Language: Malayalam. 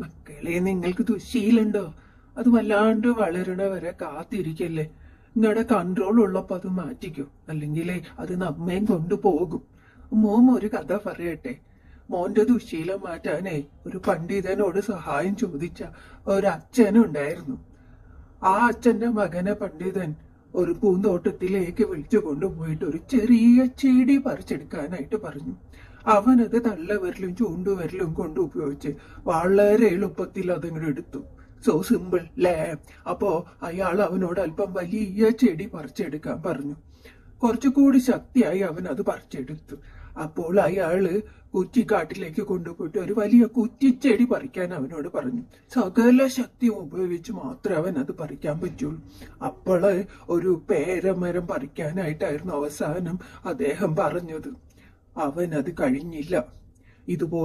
മക്കളെ നിങ്ങൾക്ക് ദുശീലുണ്ടോ? അത് വല്ലാണ്ട് വളരണ വരെ കാത്തിരിക്കല്ലേ. നിങ്ങളുടെ കൺട്രോൾ ഉള്ളപ്പോ അത് മാറ്റിക്കോ. അല്ലെങ്കിൽ അത് നമ്മയും കൊണ്ടുപോകും. മോം ഒരു കഥ പറയട്ടെ. മോന്റെ ദുശീലം മാറ്റാനേ ഒരു പണ്ഡിതനോട് സഹായം ചോദിച്ച ഒരു അച്ഛനുണ്ടായിരുന്നു ആ അച്ഛന്റെ മകനെ പണ്ഡിതൻ ഒരു പൂന്തോട്ടത്തിലേക്ക് വിളിച്ചു കൊണ്ടുപോയിട്ട് ഒരു ചെറിയ ചെടി പറിച്ചെടുക്കാനായിട്ട് പറഞ്ഞു. അവനത് തള്ളവിരലും ചൂണ്ടുവിരലും കൊണ്ട് ഉപയോഗിച്ച് വളരെ എളുപ്പത്തിൽ അതങ്ങോട്ട് എടുത്തു. സോ സിമ്പിൾ ലേ അപ്പോ അയാൾ അവനോട് അല്പം വലിയ ചെടി പറിച്ചെടുക്കാൻ പറഞ്ഞു. കുറച്ചുകൂടി ശക്തിയായി അവൻ അത് പറിച്ചെടുത്തു. അപ്പോൾ അയാൾ കുറ്റിക്കാട്ടിലേക്ക് കൊണ്ടുപോയിട്ട് ഒരു വലിയ കുറ്റിച്ചെടി പറിക്കാൻ അവനോട് പറഞ്ഞു. സകല ശക്തിയും ഉപയോഗിച്ച് മാത്രമേ അവൻ അത് പറിക്കാൻ പറ്റുള്ളൂ. അപ്പോൾ ഒരു പേരമരം പറിക്കാനായിട്ടായിരുന്നു അവസാനം അദ്ദേഹം പറഞ്ഞത്. അവൻ അത് കഴിഞ്ഞില്ല. ഇതുപോലെ